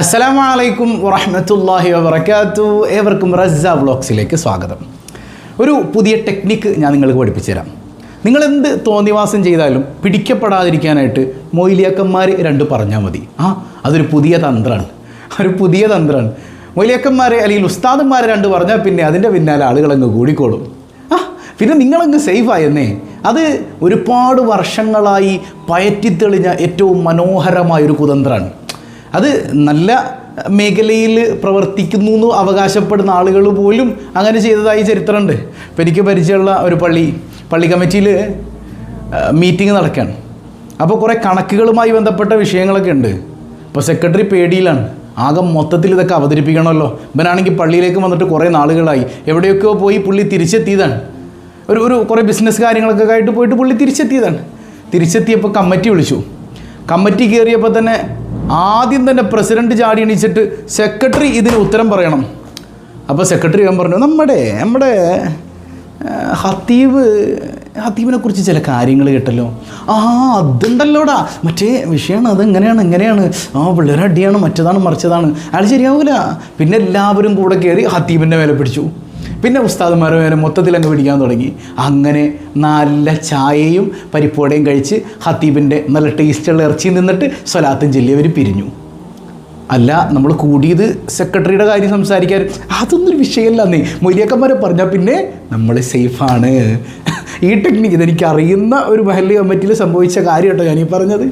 അസ്സലാമു അലൈക്കും വറഹ്മത്തുള്ളാഹി വബറകാത്തു. ഏവർക്കും റസ്സ വ്ളോഗ്സിലേക്ക് സ്വാഗതം. ഒരു പുതിയ ടെക്നിക്ക് ഞാൻ നിങ്ങൾക്ക് പഠിപ്പിച്ചു തരാം നിങ്ങൾ എന്ത് തോന്നിവാസം ചെയ്താലും പിടിക്കപ്പെടാതിരിക്കാനായിട്ട് മൊയിലിയാക്കന്മാർ രണ്ട് പറഞ്ഞാൽ മതി. ആ അതൊരു പുതിയ തന്ത്രമാണ് ഒരു പുതിയ തന്ത്രമാണ് മൊയിലിയാക്കന്മാരെ അല്ലെങ്കിൽ ഉസ്താദന്മാരെ രണ്ട് പറഞ്ഞാൽ പിന്നെ അതിന്റെ പിന്നാലെ ആളുകളങ്ങ് കൂടിക്കോളും. ആ പിന്നെ നിങ്ങളങ്ങ് സേഫായെന്നേ അത് ഒരുപാട് വർഷങ്ങളായി പയറ്റിത്തെളിഞ്ഞ ഏറ്റവും മനോഹരമായൊരു കുതന്ത്രമാണ് അത് നല്ല മേഖലയിൽ പ്രവർത്തിക്കുന്നു എന്ന് അവകാശപ്പെടുന്ന ആളുകൾ പോലും അങ്ങനെ ചെയ്തതായി ചരിത്രമുണ്ട്. ഇപ്പം എനിക്ക് പരിചയമുള്ള ഒരു പള്ളി പള്ളി കമ്മിറ്റിയിൽ മീറ്റിംഗ് നടക്കുകയാണ് അപ്പോൾ കുറേ കണക്കുകളുമായി ബന്ധപ്പെട്ട വിഷയങ്ങളൊക്കെ ഉണ്ട്. ഇപ്പോൾ സെക്രട്ടറി പേടിയിലാണ്. ആകെ മൊത്തത്തിൽ ഇതൊക്കെ അവതരിപ്പിക്കണമല്ലോ. ഇവനാണെങ്കിൽ പള്ളിയിലേക്ക് വന്നിട്ട് കുറേ നാളുകളായി. എവിടെയൊക്കെയോ പോയി പുള്ളി തിരിച്ചെത്തിയതാണ്. ഒരു ഒരു കുറേ ബിസിനസ് കാര്യങ്ങളൊക്കെ ആയിട്ട് പോയിട്ട് പുള്ളി തിരിച്ചെത്തിയതാണ്. തിരിച്ചെത്തിയപ്പോൾ കമ്മിറ്റി വിളിച്ചു. കമ്മിറ്റി കയറിയപ്പോൾ തന്നെ ആദ്യം തന്നെ പ്രസിഡന്റ് ചാടി എണീച്ചിട്ട് സെക്രട്ടറി ഇതിന് ഉത്തരം പറയണം. അപ്പോൾ സെക്രട്ടറി ഞാൻ പറഞ്ഞു നമ്മുടെ നമ്മുടെ ഹത്തീവ് ഹത്തീബിനെ കുറിച്ച് ചില കാര്യങ്ങൾ കേട്ടല്ലോ. ആ അതുണ്ടല്ലോടാ. മറ്റേ വിഷയമാണ് അത് എങ്ങനെയാണ് ആ പിള്ളേരെ അടിയാണ് മറ്റേതാണ് മറിച്ചതാണ്. അയാൾ ശരിയാവൂല. പിന്നെ എല്ലാവരും കൂടെ കയറി ഹത്തീബിന്റെ മേലെ പിടിച്ചു. പിന്നെ ഉസ്താദുമാരെ നേരെ മൊത്തത്തിൽ അങ്ങ് പിടിക്കാൻ തുടങ്ങി. അങ്ങനെ നല്ല ചായയും പരിപ്പോടയും കഴിച്ച് ഹത്തീബിന്റെ നല്ല ടേസ്റ്റുള്ള ഇറച്ചി നിന്നിട്ട് സ്വലാത്തും ചൊല്ലി അവർ പിരിഞ്ഞു. അല്ല നമ്മൾ കൂടിയത് സെക്രട്ടറിയുടെ കാര്യം സംസാരിക്കാൻ. അതൊന്നൊരു വിഷയമല്ല നീ മൊയ്ലിയക്കന്മാരെ പറഞ്ഞാൽ പിന്നെ നമ്മൾ സേഫാണ് ഈ ടെക്നിക്ക് ഇതെനിക്ക് അറിയുന്ന ഒരു മഹല്ലി കമ്മിറ്റിയിൽ സംഭവിച്ച കാര്യം കേട്ടോ ഞാൻ ഈ പറഞ്ഞത്.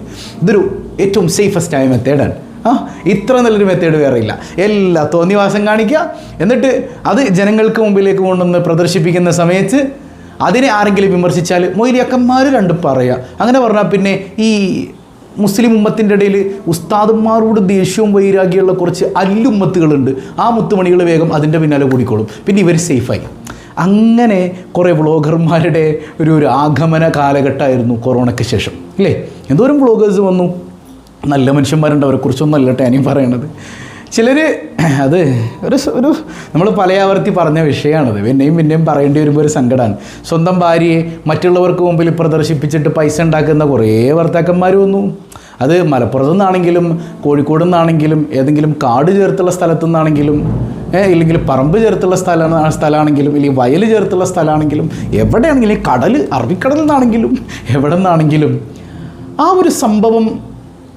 ഇതൊരു ഏറ്റവും സേഫസ്റ്റ് ആയ മെത്തേഡാണ് ആ ഇത്ര നല്ലൊരു മെത്തേഡ് വേറെ ഇല്ല. എല്ലാ തോന്നിവാസം കാണിക്കുക എന്നിട്ട് അത് ജനങ്ങൾക്ക് മുമ്പിലേക്ക് കൊണ്ടുവന്ന് പ്രദർശിപ്പിക്കുന്ന സമയത്ത് അതിനെ ആരെങ്കിലും വിമർശിച്ചാൽ മൊയ്ലിയക്കന്മാർ രണ്ട് പറയുക അങ്ങനെ പറഞ്ഞാൽ പിന്നെ ഈ മുസ്ലിം ഉമ്മത്തിന്റെ ഇടയിൽ ഉസ്താദന്മാരോട് ദേഷ്യവും വൈരാഗ്യമുള്ള കുറച്ച് അല്ലുമ്മത്തുകളുണ്ട് ആ മുത്തുമണികൾ വേഗം അതിന്റെ പിന്നാലെ കൂടിക്കോളും. പിന്നെ ഇവർ സേഫായി. അങ്ങനെ കുറേ വ്ളോഗർമാരുടെ ഒരു ഒരു ആഗമന കാലഘട്ടമായിരുന്നു കൊറോണയ്ക്ക് ശേഷം. അല്ലേ എന്തോരം വ്ളോഗേഴ്സ് വന്നു? നല്ല മനുഷ്യന്മാരുണ്ട് അവരെക്കുറിച്ചൊന്നും അല്ല ഞാനും പറയണത്. ചിലർ അത് ഒരു ഒരു നമ്മൾ പലയാവർത്തി പറഞ്ഞ വിഷയമാണത്. പിന്നെയും പിന്നെയും പറയേണ്ടി വരുമ്പോൾ ഒരു സങ്കടമാണ് സ്വന്തം ഭാര്യയെ മറ്റുള്ളവർക്ക് മുമ്പിൽ പ്രദർശിപ്പിച്ചിട്ട് പൈസ ഉണ്ടാക്കുന്ന കുറേ ഭർത്താക്കന്മാർ വന്നു. അത് മലപ്പുറത്തു നിന്നാണെങ്കിലും കോഴിക്കോട് നിന്നാണെങ്കിലും ഏതെങ്കിലും കാട് ചേർത്തുള്ള സ്ഥലത്തു നിന്നാണെങ്കിലും ഇല്ലെങ്കിൽ പറമ്പ് ചേർത്തുള്ള സ്ഥലം സ്ഥലമാണെങ്കിലും ഇല്ലെങ്കിൽ വയൽ ചേർത്തുള്ള സ്ഥലമാണെങ്കിലും എവിടെയാണെങ്കിലും കടൽ അറബിക്കടലിൽ നിന്നാണെങ്കിലും എവിടെ നിന്നാണെങ്കിലും ആ ഒരു സംഭവം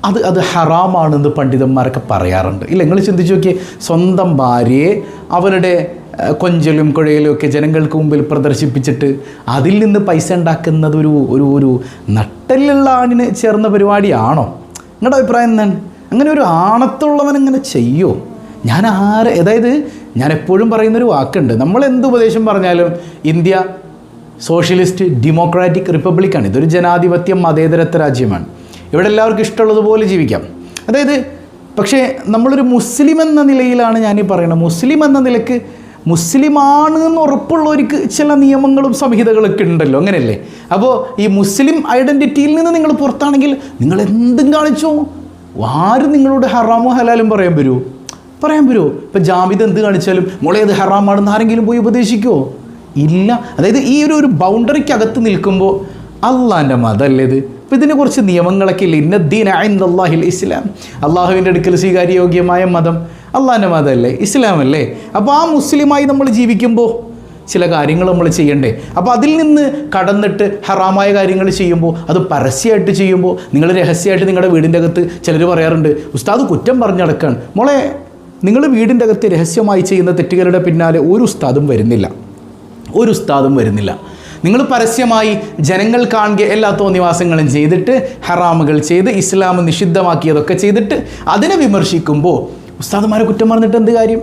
അത് അത് ഹറാമാണെന്ന് പണ്ഡിതന്മാരൊക്കെ പറയാറുണ്ട്. ഇല്ല നിങ്ങൾ ചിന്തിച്ചു നോക്കിയേ സ്വന്തം ഭാര്യയെ അവരുടെ കൊഞ്ചലും കുഴയിലും ഒക്കെ ജനങ്ങൾക്ക് മുമ്പിൽ പ്രദർശിപ്പിച്ചിട്ട് അതിൽ നിന്ന് പൈസ ഉണ്ടാക്കുന്നത് ഒരു ഒരു ഒരു നട്ടലുള്ള ആണിന് ചേർന്ന പരിപാടിയാണോ? നിങ്ങളുടെ അഭിപ്രായം എന്താണ്? അങ്ങനെ ഒരു ആണത്തുള്ളവൻ അങ്ങനെ ചെയ്യോ? ഞാൻ ആരെ അതായത് ഞാൻ എപ്പോഴും പറയുന്നൊരു വാക്കുണ്ട്. നമ്മൾ എന്ത് ഉപദേശം പറഞ്ഞാലും ഇന്ത്യ സോഷ്യലിസ്റ്റ് ഡെമോക്രാറ്റിക് റിപ്പബ്ലിക്കാണ്. ഇതൊരു ജനാധിപത്യ മതേതരത്വ രാജ്യമാണ്. ഇവിടെ എല്ലാവർക്കും ഇഷ്ടമുള്ളതുപോലെ ജീവിക്കാം. അതായത് പക്ഷേ നമ്മളൊരു മുസ്ലിം എന്ന നിലയിലാണ് ഈ പറയുന്നത് മുസ്ലിം എന്ന നിലയ്ക്ക് മുസ്ലിമാണ് എന്ന് ഉറപ്പുള്ളവർക്ക് ചില നിയമങ്ങളും സംഹിതകളൊക്കെ ഉണ്ടല്ലോ അങ്ങനെയല്ലേ? അപ്പോൾ ഈ മുസ്ലിം ഐഡന്റിറ്റിയിൽ നിന്ന് നിങ്ങൾ പുറത്താണെങ്കിൽ നിങ്ങൾ എന്തും കാണിച്ചോ? ആരും നിങ്ങളോട് ഹറാമോ ഹലാലും പറയാൻ വരുമോ പറയാൻ വരുമോ ഇപ്പം ജാമിദ് എന്ത് കാണിച്ചാലും മോളെ അത് ഹറാമാണെന്ന് ആരെങ്കിലും പോയി ഉപദേശിക്കുമോ ഇല്ല. അതായത് ഈ ഒരു ഒരു ബൗണ്ടറിക്കകത്ത് നിൽക്കുമ്പോൾ അള്ളാന്റെ മതല്ലേ ഇത്? ഇപ്പം ഇതിനെ കുറച്ച് നിയമങ്ങളൊക്കെ ഇല്ല. ഇന്ന ദീൻ അള്ളാഹിൽ ഇസ്ലാം. അള്ളാഹുവിന്റെ അടുക്കൽ സ്വീകാര്യയോഗ്യമായ മതം അള്ളാഹിന്റെ മതമല്ലേ? ഇസ്ലാം അല്ലേ അപ്പോൾ ആ മുസ്ലിമായി നമ്മൾ ജീവിക്കുമ്പോൾ ചില കാര്യങ്ങൾ നമ്മൾ ചെയ്യണ്ടേ? അപ്പോൾ അതിൽ നിന്ന് കടന്നിട്ട് ഹറാമായ കാര്യങ്ങൾ ചെയ്യുമ്പോൾ അത് പരസ്യമായിട്ട് ചെയ്യുമ്പോൾ നിങ്ങൾ രഹസ്യമായിട്ട് നിങ്ങളുടെ വീടിന്റെ അകത്ത് ചിലർ പറയാറുണ്ട് ഉസ്താദ് കുറ്റം പറഞ്ഞടക്കാണ് മോളെ നിങ്ങൾ വീടിന്റെ അകത്ത് രഹസ്യമായി ചെയ്യുന്ന തെറ്റുകളുടെ പിന്നാലെ ഒരു ഉസ്താദും വരുന്നില്ല. ഒരു ഉസ്താദും വരുന്നില്ല. നിങ്ങൾ പരസ്യമായി ജനങ്ങൾ കാണുക എല്ലാ തോന്നിവാസങ്ങളും ചെയ്തിട്ട് ഹറാമുകൾ ചെയ്ത് ഇസ്ലാം നിഷിദ്ധമാക്കിയതൊക്കെ ചെയ്തിട്ട് അതിനെ വിമർശിക്കുമ്പോൾ ഉസ്താദന്മാരെ കുറ്റം പറഞ്ഞിട്ട് എന്ത് കാര്യം?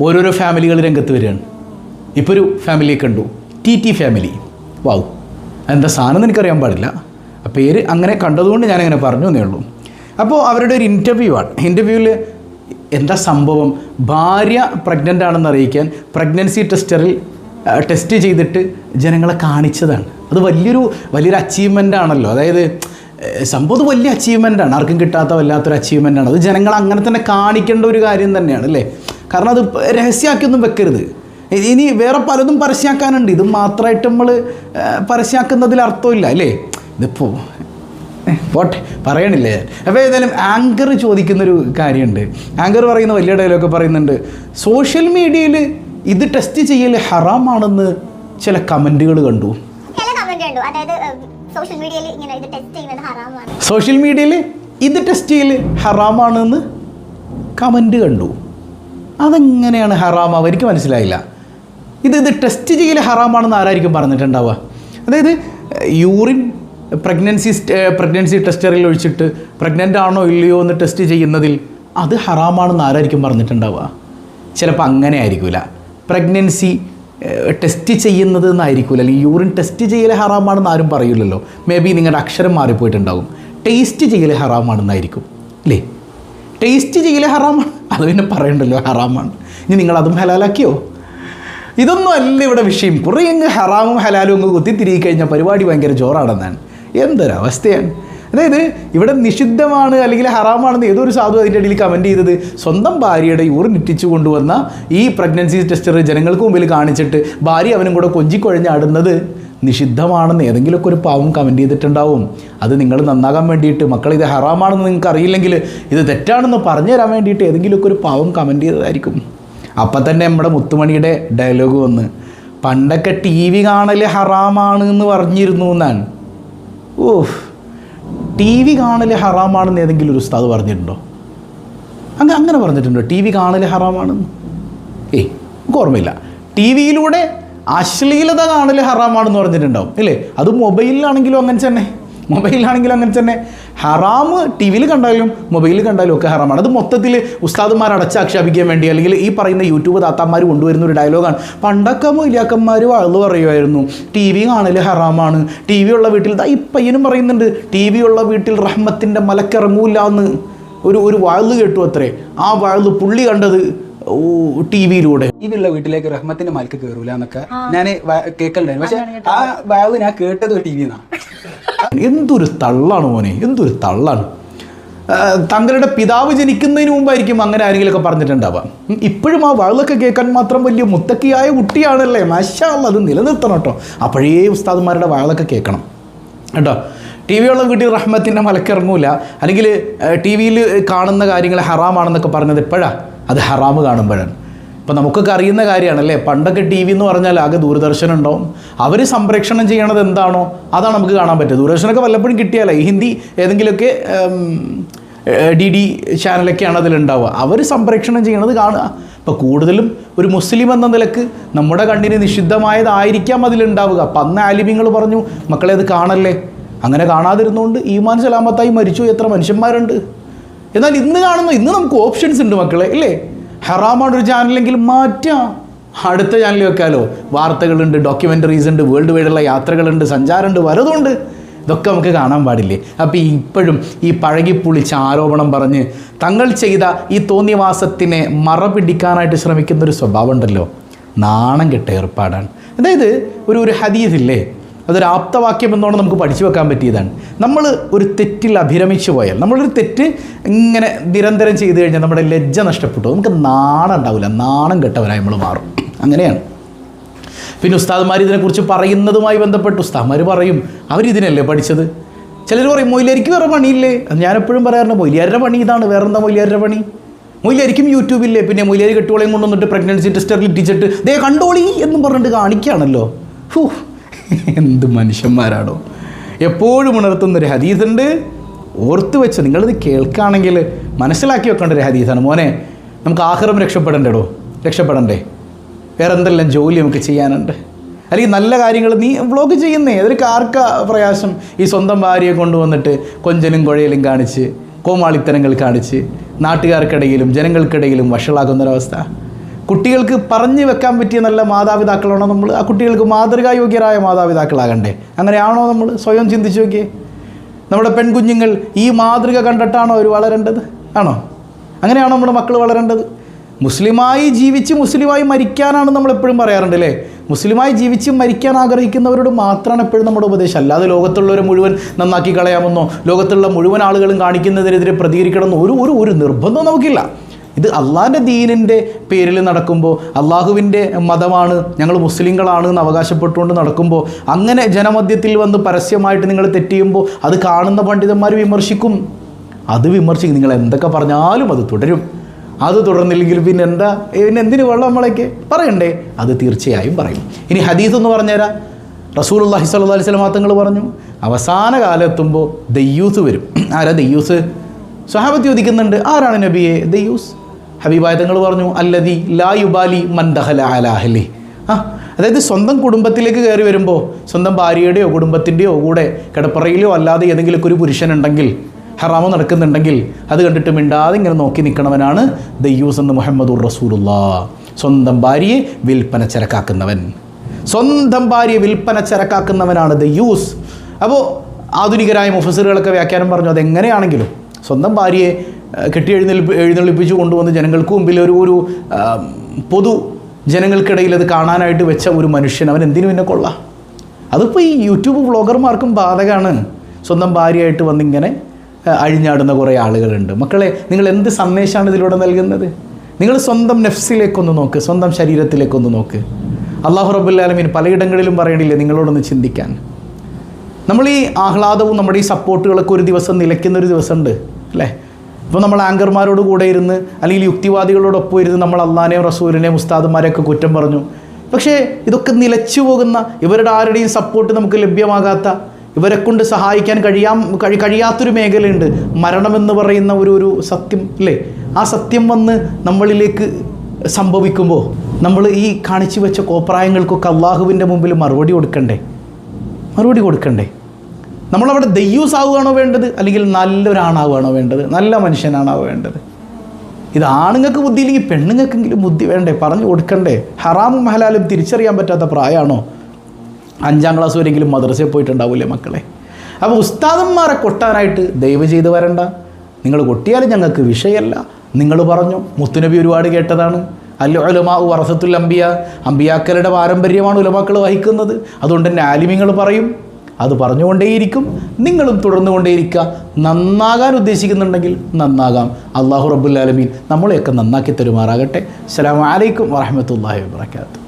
ഓരോരോ ഫാമിലികൾ രംഗത്ത് വരികയാണ്. ഇപ്പോൾ ഒരു ഫാമിലിയെ കണ്ടു. T T family. വാവ് എന്താ സാധനം എനിക്കറിയാൻ പാടില്ല. പേര് അങ്ങനെ കണ്ടതുകൊണ്ട് ഞാനങ്ങനെ പറഞ്ഞു എന്നേ ഉള്ളൂ. അപ്പോൾ അവരുടെ ഒരു ഇന്റർവ്യൂ ആണ്. ഇന്റർവ്യൂവിൽ എന്താ സംഭവം? ഭാര്യ പ്രഗ്നന്റ് ആണെന്ന് അറിയിക്കാൻ പ്രഗ്നൻസി ടെസ്റ്ററിൽ ടെസ്റ്റ് ചെയ്തിട്ട് ജനങ്ങളെ കാണിച്ചതാണ്. അത് വലിയൊരു വലിയൊരു അച്ചീവ്മെന്റ് ആണല്ലോ. അതായത് സംഭവം വലിയ അച്ചീവ്മെന്റ് ആണ്. ആർക്കും കിട്ടാത്ത വല്ലാത്തൊരു ആണ്. അത് ജനങ്ങൾ അങ്ങനെ തന്നെ കാണിക്കേണ്ട ഒരു കാര്യം തന്നെയാണ് അല്ലേ? കാരണം അത് രഹസ്യമാക്കിയൊന്നും വെക്കരുത്. ഇനി വേറെ പലതും പരസ്യമാക്കാനുണ്ട് ഇത് മാത്രമായിട്ട് നമ്മൾ പരസ്യമാക്കുന്നതിൽ അർത്ഥമില്ല അല്ലേ? ഇതിപ്പോൾ പോട്ടെ. പറയണില്ലേ? അപ്പോൾ ഏതായാലും ആങ്കർ ചോദിക്കുന്നൊരു കാര്യമുണ്ട്. ആങ്കർ പറയുന്ന വലിയ ഡയലോഗൊക്കെ പറയുന്നുണ്ട്. സോഷ്യൽ മീഡിയയിൽ ഇത് ടെസ്റ്റ് ചെയ്യൽ ഹറാമാണെന്ന് ചില കമന്റുകൾ കണ്ടു. മീഡിയയിൽ ഇത് ടെസ്റ്റ് സോഷ്യൽ മീഡിയയിൽ ഇത് ടെസ്റ്റ് ചെയ്യൽ ഹറാമാണെന്ന് കമന്റ് കണ്ടു. അതെങ്ങനെയാണ് ഹറാം അവർക്ക് മനസ്സിലായില്ല. ഇത് ഇത് ടെസ്റ്റ് ചെയ്യൽ ഹറാമാണെന്ന് ആരായിരിക്കും പറഞ്ഞിട്ടുണ്ടാവുക? അതായത് യൂറിൻ പ്രഗ്നൻസി പ്രഗ്നൻസി ടെസ്റ്ററിൽ ഒഴിച്ചിട്ട് പ്രഗ്നന്റ് ആണോ ഇല്ലയോ എന്ന് ടെസ്റ്റ് ചെയ്യുന്നതിൽ അത് ഹറാമാണെന്ന് ആരായിരിക്കും പറഞ്ഞിട്ടുണ്ടാവുക? ചിലപ്പോൾ അങ്ങനെ ആയിരിക്കില്ല പ്രഗ്നൻസി ടെസ്റ്റ് ചെയ്യുന്നത് എന്നായിരിക്കില്ല അല്ലെങ്കിൽ യൂറിൻ ടെസ്റ്റ് ചെയ്യൽ ഹറാമാണെന്ന് ആരും പറയില്ലല്ലോ മേ ബി നിങ്ങളുടെ അക്ഷരം മാറിപ്പോയിട്ടുണ്ടാകും ടേസ്റ്റ് ചെയ്യൽ ഹറാമാണെന്നായിരിക്കും. അല്ലേ ടേസ്റ്റ് ചെയ്യൽ ഹറാമാണ്. അത് പിന്നെ പറയണ്ടല്ലോ ഹറാമാണ്. ഇനി നിങ്ങൾ അതും ഹലാലാക്കിയോ? ഇതൊന്നും അല്ല ഇവിടെ വിഷയം. കുറേ ഹറാമും ഹലാലും അങ്ങ് കുത്തിത്തിരികെ കഴിഞ്ഞാൽ പരിപാടി ഭയങ്കര ജോറാണെന്നാണ്. എന്തൊരവസ്ഥയാണ്. അതായത് ഇവിടെ നിഷിദ്ധമാണ് അല്ലെങ്കിൽ ഹറാമാണെന്ന് ഏതൊരു സാധു അതിന്റെ ഇടയിൽ കമന്റ് ചെയ്തത്? സ്വന്തം ഭാര്യയുടെ യൂറിൻ ഇറ്റിച്ചു കൊണ്ടുവന്ന ഈ പ്രഗ്നൻസി ടെസ്റ്റർ ജനങ്ങൾക്ക് മുമ്പിൽ കാണിച്ചിട്ട് ഭാര്യ അവനും കൂടെ കൊഞ്ചിക്കൊഴഞ്ഞാടുന്നത് നിഷിദ്ധമാണെന്ന് ഏതെങ്കിലുമൊക്കെ ഒരു പാവം കമന്റ് ചെയ്തിട്ടുണ്ടാവും. അത് നിങ്ങൾ നന്നാകാൻ വേണ്ടിയിട്ട് മക്കൾ ഇത് ഹറാമാണെന്ന് നിങ്ങൾക്ക് അറിയില്ലെങ്കിൽ ഇത് തെറ്റാണെന്ന് പറഞ്ഞു തരാൻ വേണ്ടിയിട്ട് ഏതെങ്കിലുമൊക്കെ ഒരു പാവം കമന്റ് ചെയ്തതായിരിക്കും. അപ്പം തന്നെ നമ്മുടെ മുത്തുമണിയുടെ ഡയലോഗ് വന്ന് പണ്ടൊക്കെ ടി വി കാണൽ ഹറാമാണ് എന്ന് പറഞ്ഞിരുന്നു എന്നാണ്. ഓഹ് ടി വി കാണൽ ഹറാമാണെന്ന് ഏതെങ്കിലും ഒരു ഉസ്താദ് പറഞ്ഞിട്ടുണ്ടോ? അങ്ങ് അങ്ങനെ പറഞ്ഞിട്ടുണ്ടോ? ടി വി കാണൽ ഹറാമാണെന്ന്? ഏയ് നമുക്ക് ഓർമ്മയില്ല. ടി വിയിലൂടെ അശ്ലീലത കാണൽ ഹറാമാണെന്ന് പറഞ്ഞിട്ടുണ്ടാവും ഇല്ലേ അത് മൊബൈലിലാണെങ്കിലും അങ്ങനെ തന്നെ. മൊബൈലിലാണെങ്കിലും അങ്ങനെ തന്നെ ഹറാമ് ടി വിയിൽ കണ്ടാലും മൊബൈലിൽ കണ്ടാലും ഒക്കെ ഹറാമാണ്. അത് മൊത്തത്തിൽ ഉസ്താദുമാർ അടച്ചാക്ഷേപിക്കാൻ വേണ്ടി അല്ലെങ്കിൽ ഈ പറയുന്ന യൂട്യൂബ് താത്താന്മാർ കൊണ്ടുവരുന്ന ഒരു ഡയലോഗാണ് പണ്ടൊക്കെ മൊയിലാക്കന്മാർ വളർന്നു പറയുമായിരുന്നു ടി വി കാണൽ ഹറാമാണ്. ടി വി ഉള്ള വീട്ടിൽ ദാ ഈ പയ്യനും പറയുന്നുണ്ട് ടി വി ഉള്ള വീട്ടിൽ റഹ്മത്തിന്റെ മലക്കിറങ്ങൂല എന്ന് ഒരു ഒരു വാഴ് കേട്ടു അത്രേ. ആ വാഴ് പുള്ളി കണ്ടത് ടി വിയിലൂടെ ഇതുള്ള വീട്ടിലേക്ക് റഹ്മത്തിന്റെ മലക്ക് കയറൂല എന്നൊക്കെ ഞാൻ കേൾക്കണ്ടായിരുന്നു പക്ഷെ ആ വാവ് ഞാൻ കേട്ടത് ടി വിന്നാ എന്തൊരു തള്ളാണ് മോനെ? എന്തൊരു തള്ളാണ്. തങ്ങളുടെ പിതാവ് ജനിക്കുന്നതിന് മുമ്പായിരിക്കും അങ്ങനെ ആരെങ്കിലുമൊക്കെ പറഞ്ഞിട്ടുണ്ടാവുക. ഇപ്പോഴും ആ വാളൊക്കെ കേൾക്കാൻ മാത്രം വലിയ മുത്തക്കിയായ കുട്ടിയാണല്ലേ? അല്ലാ, അത് നിലനിർത്തണം കേട്ടോ. അപ്പോഴേ ഉസ്താദുമാരുടെ വാളൊക്കെ കേൾക്കണം. കേട്ടോ? ടി വി ഉള്ള വീട്ടിൽ റഹ്മത്തിന്റെ മലക്കിറങ്ങൂല. അല്ലെങ്കിൽ ടി വിയിൽ കാണുന്ന കാര്യങ്ങൾ ഹറാമാണെന്നൊക്കെ പറഞ്ഞത് എപ്പോഴാണ് അത് ഹറാമ് കാണുമ്പോഴാണ്. ഇപ്പം നമുക്കൊക്കെ അറിയുന്ന കാര്യമാണല്ലേ? പണ്ടൊക്കെ ടി വി എന്ന് പറഞ്ഞാൽ ആകെ ദൂരദർശനം ഉണ്ടാവും. അവർ സംപ്രേഷണം ചെയ്യണത് എന്താണോ അതാണ് നമുക്ക് കാണാൻ പറ്റുക. ദൂരദർശനൊക്കെ വല്ലപ്പോഴും കിട്ടിയാലേ? ഹിന്ദി ഏതെങ്കിലുമൊക്കെ ഡി ഡി ചാനലൊക്കെയാണ് അതിലുണ്ടാവുക. അവർ സംപ്രേഷണം ചെയ്യണത് കാണുക. ഇപ്പോൾ കൂടുതലും ഒരു മുസ്ലിം എന്ന നിലയ്ക്ക് നമ്മുടെ കണ്ണിന് നിഷിദ്ധമായതായിരിക്കാം അതിലുണ്ടാവുക. അപ്പം അന്ന് ആലിമ്യങ്ങൾ പറഞ്ഞു മക്കളെ അത് കാണല്ലേ? അങ്ങനെ കാണാതിരുന്നുകൊണ്ട് ഈമാൻ സലാമത്തായി മരിച്ചു. എത്ര മനുഷ്യന്മാരുണ്ട്? എന്നാൽ ഇന്ന് കാണുന്നു. ഇന്ന് നമുക്ക് ഓപ്ഷൻസ് ഉണ്ട് മക്കളെ ഇല്ലേ? ഹറാമാണ് ഒരു ചാനലെങ്കിൽ മാറ്റാം. അടുത്ത ചാനൽ വെക്കാലോ. വാർത്തകളുണ്ട് ഡോക്യുമെന്ററീസ് ഉണ്ട് വേൾഡ് വൈഡുള്ള യാത്രകളുണ്ട് സഞ്ചാരമുണ്ട് വരതുണ്ട് ഇതൊക്കെ നമുക്ക് കാണാൻ പാടില്ലേ? അപ്പോൾ ഇപ്പോഴും ഈ പഴകിപ്പുളിച്ച ആരോപണം പറഞ്ഞ് തങ്ങൾ ചെയ്ത ഈ തോന്നിവാസത്തിനെ മറ പിടിക്കാനായിട്ട് ശ്രമിക്കുന്ന ഒരു സ്വഭാവം ഉണ്ടല്ലോ നാണം കെട്ട ഏർപ്പാടാണ്. അതായത് ഒരു ഒരു ഹദീസ് ഇല്ലേ? അതൊരു ആപ്തവാക്യം എന്നോണം നമുക്ക് പഠിച്ചു വെക്കാൻ പറ്റിയതാണ്. നമ്മൾ ഒരു തെറ്റിൽ അഭിരമിച്ചു പോയാൽ നമ്മളൊരു തെറ്റ് ഇങ്ങനെ നിരന്തരം ചെയ്തു കഴിഞ്ഞാൽ നമ്മുടെ ലജ്ജ നഷ്ടപ്പെട്ടു. നമുക്ക് നാണം ഉണ്ടാവില്ല. നാണം കെട്ടവരായി നമ്മൾ മാറും. അങ്ങനെയാണ്. പിന്നെ ഉസ്താദ്മാർ ഇതിനെക്കുറിച്ച് പറയുന്നതുമായി ബന്ധപ്പെട്ട് ഉസ്താദ്മാർ പറയും അവരിതിനല്ലേ പഠിച്ചത്? ചിലർ പറയും മൊയിലാരിക്ക് വേറെ പണിയില്ലേ? ഞാനെപ്പോഴും പറയാറുണ്ട് മൊയിലാരുടെ പണി ഇതാണ് വേറെ എന്താ മൊയിലാരുടെ പണി? മൊയിലായിരിക്കും യൂട്യൂബില്ലേ പിന്നെ മൊയിലാരി കെട്ടുകളെയും കൊണ്ടുവന്നിട്ട് പ്രഗ്നൻസി ടെസ്റ്ററിൽ ഇട്ടിച്ചിട്ട് ദേ കണ്ടോളി എന്നും പറഞ്ഞിട്ട് കാണിക്കുകയാണല്ലോ. ഹൂ എന്ത് മനുഷ്യന്മാരാണോ എപ്പോഴും ഉണർത്തുന്നൊരു ഹദീസുണ്ട്. ഓർത്ത് വെച്ച് നിങ്ങളിത് കേൾക്കുകയാണെങ്കിൽ മനസ്സിലാക്കി വെക്കേണ്ട ഒരു ഹദീസാണ്. മോനെ നമുക്ക് ആഹ്റം രക്ഷപ്പെടണ്ടേടോ? രക്ഷപ്പെടണ്ടേ? വേറെ എന്തെല്ലാം ജോലി നമുക്ക് ചെയ്യാനുണ്ട്? അല്ലെങ്കിൽ നല്ല കാര്യങ്ങൾ നീ വ്ളോഗ് ചെയ്യുന്നേ. അതൊരു കാർക്ക പ്രയാസം? ഈ സ്വന്തം ഭാര്യയെ കൊണ്ടുവന്നിട്ട് കൊഞ്ചലും കുഴയലും കാണിച്ച് കോമാളിത്തരങ്ങൾ കാണിച്ച് നാട്ടുകാർക്കിടയിലും ജനങ്ങൾക്കിടയിലും വഷളാകുന്നൊരവസ്ഥ കുട്ടികൾക്ക് പറഞ്ഞു വെക്കാൻ പറ്റിയ നല്ല മാതാപിതാക്കളാണോ നമ്മൾ? ആ കുട്ടികൾക്ക് മാതൃകായോഗ്യരായ മാതാപിതാക്കളാകണ്ടേ? അങ്ങനെയാണോ നമ്മൾ സ്വയം ചിന്തിച്ചു നോക്കിയേ? നമ്മുടെ പെൺകുഞ്ഞുങ്ങൾ ഈ മാതൃക കണ്ടിട്ടാണോ അവർ വളരേണ്ടത്? ആണോ? അങ്ങനെയാണോ നമ്മുടെ മക്കൾ വളരേണ്ടത്? മുസ്ലിമായി ജീവിച്ച് മുസ്ലിമായി മരിക്കാനാണ് നമ്മൾ എപ്പോഴും പറയാറുണ്ട് അല്ലേ? മുസ്ലിമായി ജീവിച്ച് മരിക്കാൻ ആഗ്രഹിക്കുന്നവരോട് മാത്രമാണ് എപ്പോഴും നമ്മുടെ ഉപദേശം. അല്ലാതെ ലോകത്തുള്ളവരെ മുഴുവൻ നന്നാക്കി കളയാമെന്നോ ലോകത്തുള്ള മുഴുവൻ ആളുകളും കാണിക്കുന്നതിനെതിരെ പ്രതികരിക്കണമെന്നോ ഒരു ഒരു ഒരു നിർബന്ധവും നമുക്കില്ല. ഇത് അള്ളാഹിന്റെ ദീനിന്റെ പേരിൽ നടക്കുമ്പോൾ അള്ളാഹുവിന്റെ മതമാണ് ഞങ്ങൾ മുസ്ലിങ്ങളാണ് എന്ന് അവകാശപ്പെട്ടുകൊണ്ട് നടക്കുമ്പോൾ അങ്ങനെ ജനമധ്യത്തിൽ വന്ന് പരസ്യമായിട്ട് നിങ്ങൾ തെറ്റിയുമ്പോൾ അത് കാണുന്ന പണ്ഡിതന്മാർ വിമർശിക്കും. അത് വിമർശിക്കും. നിങ്ങൾ എന്തൊക്കെ പറഞ്ഞാലും അത് തുടരും. അത് തുടർന്നില്ലെങ്കിൽ പിന്നെ എന്താ? പിന്നെ എന്തിന് വെള്ളം നമ്മളേക്ക്? പറയണ്ടേ? അത് തീർച്ചയായും പറയും. ഇനി ഹദീസ് എന്ന് പറഞ്ഞുതരാം. റസൂൽ അള്ളാഹി സ്വല്ലി അലൈഹി സ്വലമാ തങ്ങൾ പറഞ്ഞു അവസാന കാലം എത്തുമ്പോൾ ദയ്യൂസ് വരും. ആരാ ദയ്യൂസ്? സ്വഹാബത്ത് ചോദിക്കുന്നുണ്ട് ആരാണ് നബിയെ? ദയ്യൂസ്. ഹബീബായ തങ്ങൾ പറഞ്ഞു അല്ലതി ലാ യുബാലി മന്ദഹല അലാഹലി ആ അതായത് സ്വന്തം കുടുംബത്തിലേക്ക് കയറി വരുമ്പോൾ സ്വന്തം ഭാര്യയുടെയോ കുടുംബത്തിന്റെയോ കൂടെ കിടപ്പറയിലോ അല്ലാതെ ഏതെങ്കിലുമൊക്കെ ഒരു പുരുഷനുണ്ടെങ്കിൽ ഹറാമോ നടക്കുന്നുണ്ടെങ്കിൽ അത് കണ്ടിട്ട് മിണ്ടാതെ ഇങ്ങനെ നോക്കി നിൽക്കണവനാണ് ദയ്യൂസ് എന്ന് മുഹമ്മദുർ റസൂലുള്ള. സ്വന്തം ഭാര്യയെ വിൽപ്പന ചരക്കാക്കുന്നവൻ. സ്വന്തം ഭാര്യയെ വിൽപ്പന ചരക്കാക്കുന്നവനാണ് ദയ്യൂസ് അപ്പോൾ ആധുനികരായ മുഫസറുകളൊക്കെ വ്യാഖ്യാനം പറഞ്ഞു അതെങ്ങനെയാണെങ്കിലും സ്വന്തം ഭാര്യയെ കെട്ടി എഴുന്നേൽപ്പ് എഴുന്നള്ളിപ്പിച്ച് കൊണ്ടുവന്ന് ജനങ്ങൾക്ക് മുമ്പിൽ ഒരു ഒരു പൊതു ജനങ്ങൾക്കിടയിൽ അത് കാണാനായിട്ട് വെച്ച ഒരു മനുഷ്യൻ അവൻ എന്തിനു പിന്നെ കൊള്ളാം? അതിപ്പോൾ ഈ യൂട്യൂബ് വ്ളോഗർമാർക്കും ബാധകമാണ് സ്വന്തം ഭാര്യയായിട്ട് വന്നിങ്ങനെ അഴിഞ്ഞാടുന്ന കുറേ ആളുകളുണ്ട്. മക്കളെ നിങ്ങൾ എന്ത് സന്ദേശമാണ് ഇതിലൂടെ നൽകുന്നത്? നിങ്ങൾ സ്വന്തം നെഫ്സിലേക്കൊന്ന് നോക്ക് സ്വന്തം ശരീരത്തിലേക്കൊന്ന് നോക്ക്. അള്ളാഹു റബുല്ലാലമീൻ പലയിടങ്ങളിലും പറയണില്ലേ നിങ്ങളോടൊന്ന് ചിന്തിക്കാൻ. നമ്മൾ ഈ ആഹ്ലാദവും നമ്മുടെ ഈ സപ്പോർട്ടുകളൊക്കെ ഒരു ദിവസം നിലയ്ക്കുന്ന ഒരു ദിവസമുണ്ട് അല്ലേ? ഇപ്പോൾ നമ്മൾ ആങ്കർമാരോട് കൂടെ ഇരുന്ന് അല്ലെങ്കിൽ യുക്തിവാദികളോടൊപ്പം ഇരുന്ന് നമ്മൾ അള്ളാനെയും റസൂലിനെയും ഉസ്താദുമാരെയൊക്കെ കുറ്റം പറഞ്ഞു. പക്ഷേ ഇതൊക്കെ നിലച്ചു പോകുന്ന ഇവരുടെ ആരുടെയും സപ്പോർട്ട് നമുക്ക് ലഭ്യമാകാത്ത ഇവരെ കൊണ്ട് സഹായിക്കാൻ കഴിയാം കഴി കഴിയാത്തൊരു മേഖലയുണ്ട്. മരണമെന്ന് പറയുന്ന ഒരു ഒരു സത്യം അല്ലേ ആ സത്യം വന്ന് നമ്മളിലേക്ക് സംഭവിക്കുമ്പോൾ നമ്മൾ ഈ കാണിച്ചു വെച്ച കോപ്രായങ്ങൾക്കൊക്കെ അള്ളാഹുവിന്റെ മുമ്പിൽ മറുപടി കൊടുക്കണ്ടേ? മറുപടി കൊടുക്കണ്ടേ? നമ്മളവിടെ ദയ്യൂസ് ആവുകയാണോ വേണ്ടത്? അല്ലെങ്കിൽ നല്ലൊരാണാവുകയാണോ വേണ്ടത്? നല്ല മനുഷ്യനാണോ വേണ്ടത്? ഇത് ആണുങ്ങൾക്ക് ബുദ്ധി ഇല്ലെങ്കിൽ പെണ്ണുങ്ങൾക്കെങ്കിലും ബുദ്ധി വേണ്ടേ? പറഞ്ഞു കൊടുക്കണ്ടേ? ഹറാമും ഹലാലും തിരിച്ചറിയാൻ പറ്റാത്ത പ്രായമാണോ? അഞ്ചാം ക്ലാസ് വരെയെങ്കിലും മദ്രസയിൽ പോയിട്ടുണ്ടാവില്ലേ മക്കളെ? അപ്പോൾ ഉസ്താദന്മാരെ കൊട്ടാനായിട്ട് ദയവ് ചെയ്ത് വരണ്ട. നിങ്ങൾ കൊട്ടിയാലും ഞങ്ങൾക്ക് വിഷയമല്ല. നിങ്ങൾ പറഞ്ഞു മുത്തുനബി ഒരുപാട് കേട്ടതാണ്. അല്ല ഉലമാ വറസത്തുൽ അമ്പിയ അമ്പിയാക്കളുടെ പാരമ്പര്യമാണ് ഉലമാക്കൾ വഹിക്കുന്നത്. അതുകൊണ്ട് തന്നെ ആലിമ്യങ്ങൾ പറയും. അത് പറഞ്ഞുകൊണ്ടേയിരിക്കും നിങ്ങളും തുടർന്നു കൊണ്ടേയിരിക്കുക നന്നാകാൻ ഉദ്ദേശിക്കുന്നുണ്ടെങ്കിൽ നന്നാകാം. അള്ളാഹു റബുല്ലാലമീൻ നമ്മളെയൊക്കെ നന്നാക്കി തരുമാറാകട്ടെ. അസ്സാം വലൈക്കും വാഹമത്തല്ലാഹി വാബർക്കാത്തു